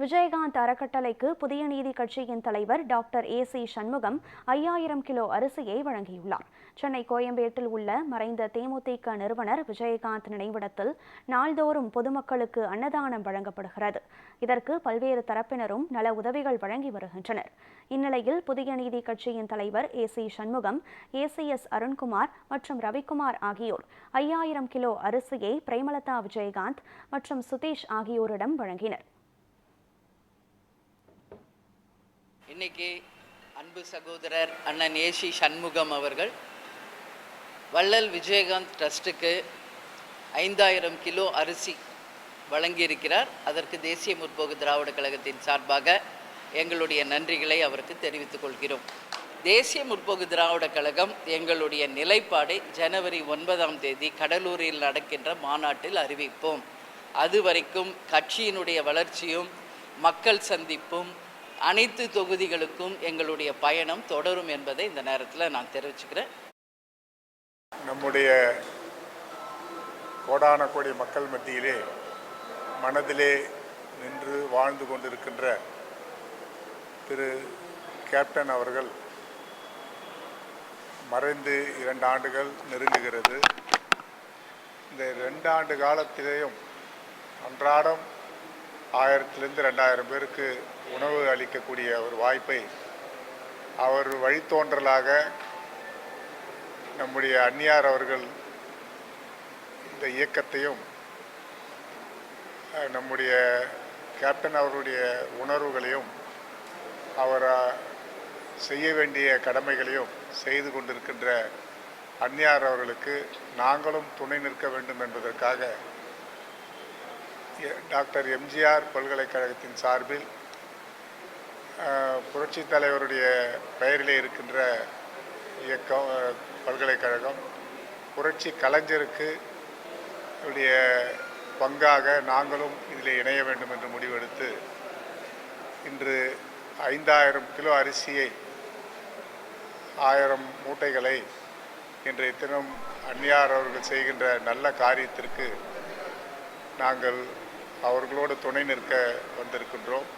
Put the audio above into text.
விஜயகாந்த் அறக்கட்டளைக்கு புதிய நீதி கட்சியின் தலைவர் டாக்டர் ஏ சி சண்முகம் ஐயாயிரம் கிலோ அரிசியை வழங்கியுள்ளார். சென்னை கோயம்பேட்டில் உள்ள மறைந்த தேமுதிக நிறுவனர் விஜயகாந்த் நினைவிடத்தில் நாள்தோறும் பொதுமக்களுக்கு அன்னதானம் வழங்கப்படுகிறது. இதற்கு பல்வேறு தரப்பினரும் நல உதவிகள் வழங்கி வருகின்றனர். இந்நிலையில் புதிய நீதி கட்சியின் தலைவர் A C Shanmugam ACS Arunkumar மற்றும் ரவிக்குமார் ஆகியோர் ஐயாயிரம் கிலோ அரிசியை பிரேமலதா விஜயகாந்த் மற்றும் சுதீஷ் ஆகியோரிடம் வழங்கினர். இன்னைக்கு அன்பு சகோதரர் அண்ணன் ஏசி சண்முகம் அவர்கள் வள்ளல் விஜயகாந்த் ட்ரஸ்ட்டுக்கு ஐந்தாயிரம் கிலோ அரிசி வழங்கியிருக்கிறார். அதற்கு தேசிய முற்போக்கு திராவிட கழகத்தின் சார்பாக எங்களுடைய நன்றிகளை அவருக்கு தெரிவித்துக் கொள்கிறோம். தேசிய முற்போக்கு திராவிட கழகம் எங்களுடைய நிலைப்பாடை ஜனவரி ஒன்பதாம் தேதி கடலூரில் நடக்கின்ற மாநாட்டில் அறிவிப்போம். அதுவரைக்கும் கட்சியினுடைய வளர்ச்சியும் மக்கள் சந்திப்பும் அனைத்து தொகுதிகளுக்கும் எங்களுடைய பயணம் தொடரும் என்பதை இந்த நேரத்தில் நான் தெரிவிச்சுக்கிறேன். நம்முடைய கோடான கோடி மக்கள் மத்தியிலே மனதிலே நின்று வாழ்ந்து கொண்டிருக்கின்ற திரு கேப்டன் அவர்கள் மறைந்து இரண்டு ஆண்டுகள் நெருங்குகிறது. இந்த ரெண்டு ஆண்டு காலத்திலேயும் அன்றாடம் ஆயிரத்திலிருந்து ரெண்டாயிரம் பேருக்கு உணவு அளிக்கக்கூடிய ஒரு வாய்ப்பை அவர் வழித்தோன்றலாக நம்முடைய அந்நியார் அவர்கள் இந்த இயக்கத்தையும் நம்முடைய கேப்டன் அவர்களுடைய உணர்வுகளையும் அவர் செய்ய வேண்டிய கடமைகளையும் செய்து கொண்டிருக்கின்ற அந்நியார் அவர்களுக்கு நாங்களும் துணை நிற்க வேண்டும் என்பதற்காக டாக்டர் எம்ஜிஆர் பல்கலைக்கழகத்தின் சார்பில் புரட்சி தலைவருடைய பெயரிலே இருக்கின்ற இயக்கம் பல்கலைக்கழகம் புரட்சி கலைஞருக்கு உடைய பங்காக நாங்களும் இதில் இணைய வேண்டும் என்று முடிவெடுத்து இன்று ஐந்தாயிரம் கிலோ அரிசியை ஆயிரம் மூட்டைகளை இன்றைய தினம் அந்நியார் அவர்கள் செய்கின்ற நல்ல காரியத்திற்கு நாங்கள் அவர்களோடு துணை நிற்க வந்திருக்கின்றோம்.